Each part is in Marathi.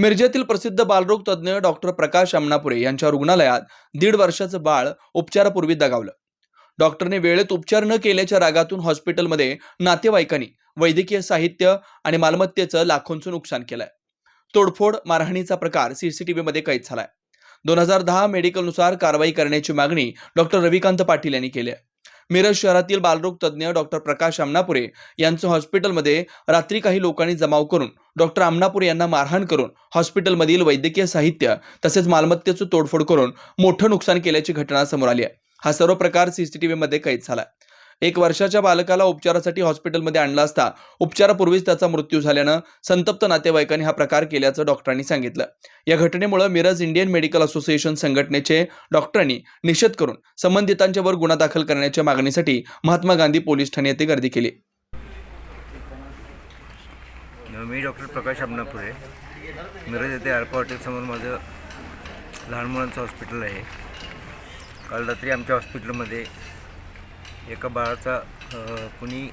मिरजेतील प्रसिद्ध बालरोग तज्ज्ञ डॉक्टर प्रकाश अमनापुरे यांच्या रुग्णालयात दीड वर्षाचं बाळ उपचारापूर्वी दगावलं. डॉक्टरने वेळेत उपचार न केल्याच्या रागातून हॉस्पिटलमध्ये नातेवाईकांनी वैद्यकीय साहित्य आणि मालमत्तेचं लाखोंचं नुकसान केलंय. तोडफोड मारहाणीचा प्रकार सीसीटीव्हीमध्ये कैद झालाय. दोन हजार दहा मेडिकलनुसार कारवाई करण्याची मागणी डॉक्टर रविकांत पाटील यांनी केली आहे. मिरज शहरातील बालरोग तज्ज्ञ डॉक्टर प्रकाश आमनापुरे यांचं हॉस्पिटलमध्ये रात्री काही लोकांनी जमाव करून डॉक्टर आमनापुरे यांना मारहाण करून हॉस्पिटलमधील वैद्यकीय साहित्य तसेच मालमत्तेचं तोडफोड करून मोठं नुकसान केल्याची घटना समोर आली आहे. हा सर्व प्रकार सीसीटीव्हीमध्ये कैद झाला एक वर्षाच्या बालकाला उपचारासाठी हॉस्पिटलमध्ये आणला असता उपचारापूर्वीच त्याचा मृत्यू झाल्यानं संतप्त नातेवाईकांनी हा प्रकार केल्याचं डॉक्टरांनी सांगितलं. या घटनेमुळे मिरज इंडियन मेडिकल असोसिएशन संघटनेचे डॉक्टरांनी निषेध करून संबंधितांच्यावर गुन्हा दाखल करण्याच्या मागणीसाठी महात्मा गांधी पोलीस ठाणे येथे गर्दी केली. मी डॉक्टर प्रकाश आमनापुरे मिरज येथे आरपा हॉटेलसमोर माझं लहान मुलांचं हॉस्पिटल आहे. काल रात्री आमच्या हॉस्पिटलमध्ये एका बाळाचा कुणी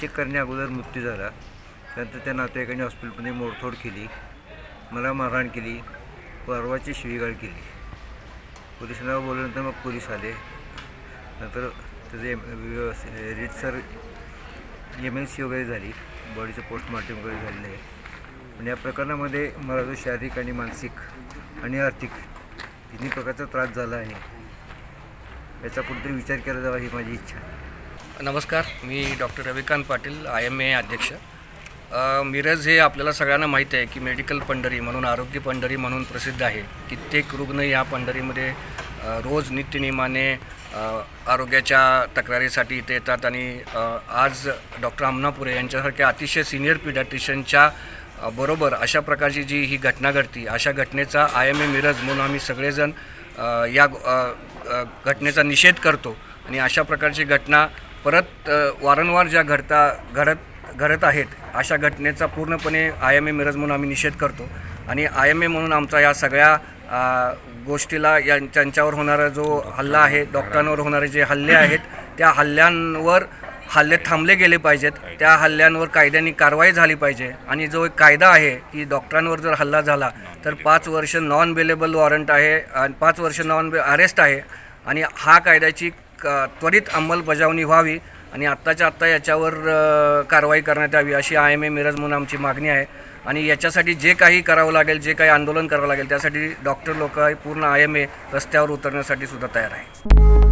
चेक करण्या अगोदर मृत्यू झाला. त्यानंतर त्या नातेवाईकांनी हॉस्पिटलमध्ये मोडतोड केली. मला मारहाण केली. परवाची शिवीगाळ केली. पोलिसांना बोलल्यानंतर मग पोलीस आले. नंतर त्याचे रीतसर एम एल सी वगैरे झाली. बॉडीचं पोस्टमॉर्टम वगैरे झालेलं आहे पण या प्रकरणामध्ये मला जो शारीरिक आणि मानसिक आणि आर्थिक तिन्ही प्रकारचा त्रास झाला आहे. याचा कुठेतरी विचार केला जावा ही माझी इच्छा. आहे नमस्कार मी doctor Ravikant Patil I M A अध्यक्ष. मिरज हे आपल्याला सगळ्यांना माहीत आहे की मेडिकल पंढरी म्हणून आरोग्य पंढरी म्हणून प्रसिद्ध आहे. कित्येक रुग्ण या पंढरीमध्ये रोज नित्यनियमाने आरोग्याच्या तक्रारीसाठी इथे येतात आणि आज डॉक्टर अमनापुरे यांच्यासारख्या अतिशय सिनियर पिडॅट्रिशियनच्या बरोबर अशा प्रकारची जी ही घटना घडती अशा घटनेचा आय एम ए मिरज म्हणून आम्ही सगळेजण या घटनेचा निषेध करतो आणि अशा प्रकारची घटना परत वारंवार ज्या घडता घडत घडत आहेत अशा घटनेचा पूर्णपणे आय एम ए मिरज म्हणून आम्ही निषेध करतो. आणि आय एम ए म्हणून आमचा या सगळ्या गोष्टीला या त्यांच्यावर होणारा जो हल्ला आहे डॉक्टरांवर होणारे जे हल्ले आहेत त्या हल्ल्यांवर हल्ले थांबले गेले पाहिजेत. त्या हल्ल्यांवर कायद्याने कारवाई झाली पाहिजे. आणि जो एक कायदा आहे की डॉक्टरांवर जर हल्ला झाला तर पाच वर्ष नॉन बेलेबल वॉरंट आहे आणि पाच वर्ष नॉन बे अरेस्ट आहे. आणि हा कायद्याची क- त्वरित अंमलबजावणी व्हावी. आणि आत्ताच्या आत्ता याच्यावर कारवाई करण्यात यावी अशी आय एम ए मिरज म्हणून आमची मागणी आहे. आणि याच्यासाठी जे काही करावं लागेल जे काही आंदोलन करावं लागेल त्यासाठी डॉक्टर लोक पूर्ण आय एम ए रस्त्यावर उतरण्यासाठी सुद्धा तयार आहे